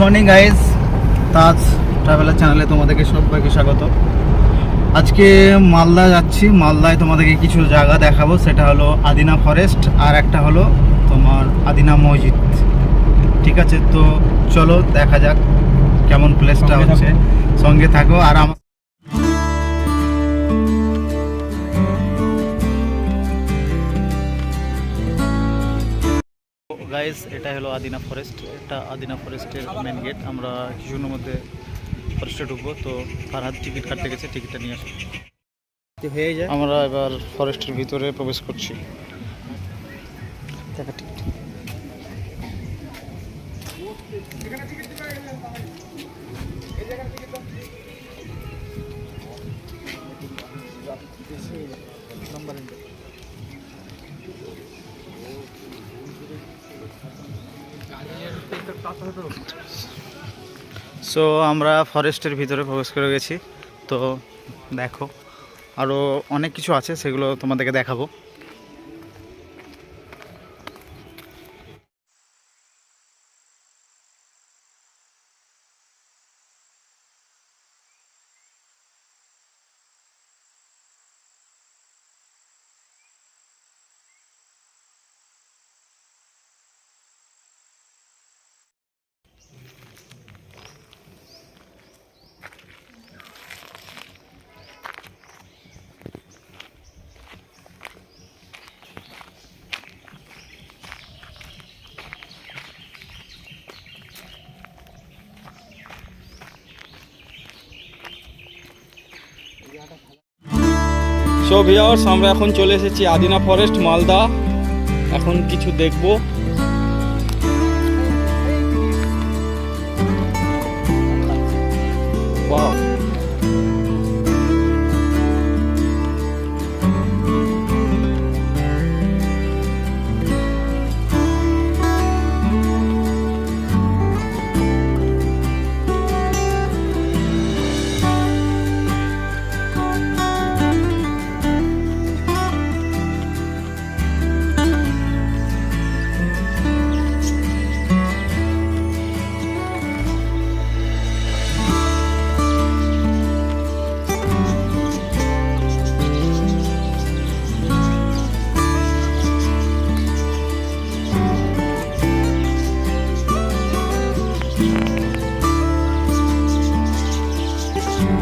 Morning guys তাজ traveller চ্যানেলে তোমাদেরকে সবাইকে স্বাগত। আজকে মালদা যাচ্ছি। মালদায় তোমাদেরকে কিছু জায়গা দেখাবো। সেটা হলো আদিনা ফরেস্ট আর একটা হলো তোমার আদিনা মসজিদ। ঠিক আছে? তো চলো দেখা যাক কেমন প্লেসটা হচ্ছে। সঙ্গে থাকো। আর আমার গাইস এটা হলো আদিনা ফরেস্ট এটা আদিনা ফরেস্টের মেন গেট আমরা কিছুক্ষণের মধ্যে ফরেস্টে ঢুকবো তো ফারহাদ টিকিট কাটতে গেছে টিকিটটা নিয়ে আসব হয়ে যায়। আমরা এবার ফরেস্টের ভিতরে প্রবেশ করছি। দেখা টিকিট সো আমরা ফরেস্টের ভিতরে প্রবেশ করে গেছি। তো দেখো আরও অনেক কিছু আছে, সেগুলো তোমাদেরকে দেখাবো। সো ভিওর্স আমরা এখন চলে এসেছি আদিনা ফরেস্ট মালদা। এখন কিছু দেখব।